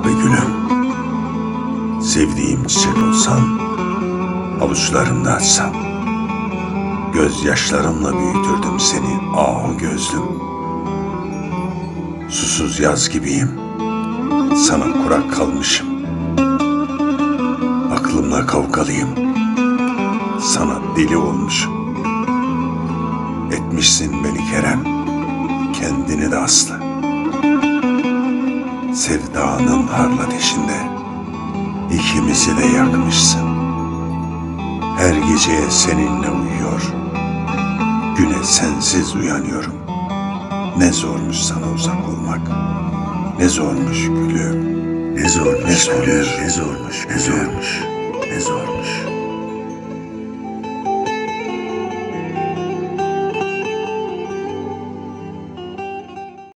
Ah be gülüm. Sevdiğim çiçek olsan, avuçlarımda açsam. Gözyaşlarımla büyütürdüm seni ah gözlüm. Susuz yaz gibiyim, sana kurak kalmışım. Aklımla kavgalıyım, sana deli olmuşum. Etmişsin beni Kerem, kendini de aslı. Sevdanın ateşinde ikimizi de yakmışsın. Her geceye seninle uyuyor, güne sensiz uyanıyorum. Ne zormuş sana uzak olmak, ne zormuş gülüm, ne zormuş, ne zormuş, zormuş, ne zormuş. Ne zormuş.